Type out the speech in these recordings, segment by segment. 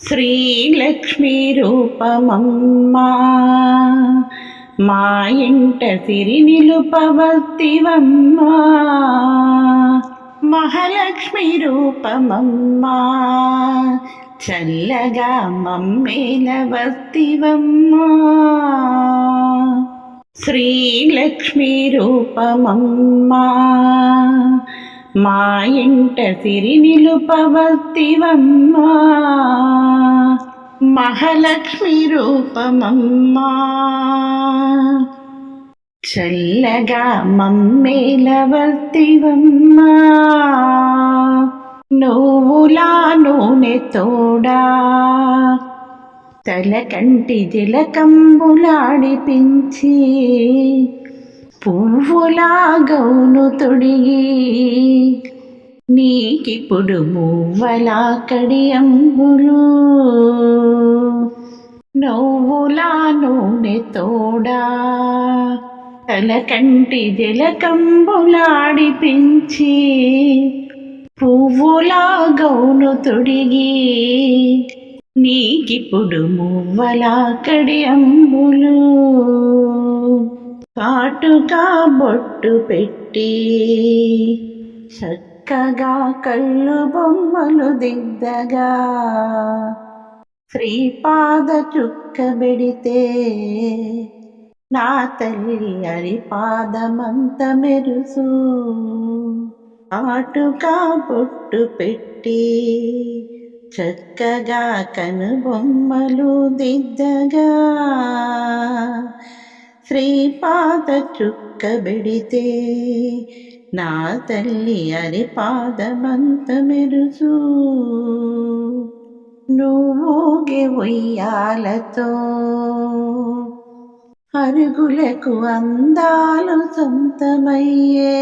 శ్రీలక్ష్మీ రూపమమ్మా. మా ఇంట సిరి నిలుపవత్తివమ్మా మహాలక్ష్మి రూపమమ్మా. చల్లగా మమ్మేలవత్తివమ్మా శ్రీలక్ష్మీ రూపమమ్మా. మా ఇంట సిరి నిలుపవత్తివమ్మా మహాలక్ష్మి రూపమమ్మా. చల్లగా మమ్మేలవర్తివమ్మా నువ్వులా నూనె తోడా. తల కంటి జలకంబులాడిపించి పువ్వులా గౌను తొడిగి నీకిప్పుడు మువ్వలా కడియంబులు నవ్వులా నూనె తోడా తలకంటి జలకంబులాడిపించి పువ్వులా గౌను తొడిగి నీకిప్పుడు మువ్వలా కడియంబులు కాటుగా బొట్టు పెట్టి చక్కగా కళ్ళు బొమ్మలు దిద్దగా శ్రీపాద చుక్క పెడితే నా తల్లి అరిపాదమంత మెరుసు. కాటుగా బొట్టు పెట్టి చక్కగా కనుబొమ్మలు దిద్దగా. శ్రీపాద చుక్క బెడితే నా తల్లి అరి పాదమంత మెరుసు నువ్వుగే ఉయ్యాలతో అరుగులకు అందాలు సొంతమయ్యే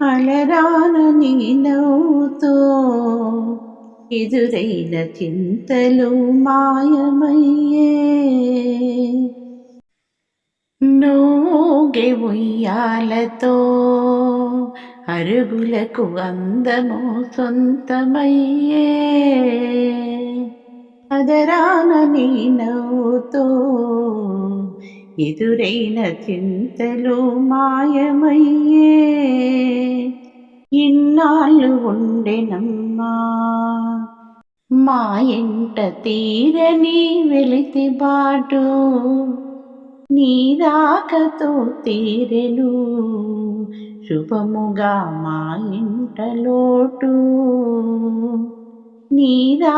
అలరాన నీనవుతో ఎదురైన చింతలు మాయమయ్యే. నోగే ఉయ్యాలతో అరుగులకు అందము సొంతమయ్యే. అదరాన నీ నవ్వుతో ఎదురైన చింతలు మాయమయ్యే. ఇన్నాళ్ళు ఉండెనమ్మా మా ఇంట తీరని వెలితి నీరాకతో తీరెను. శుభముగా మా ఇంట లోటు. నీరా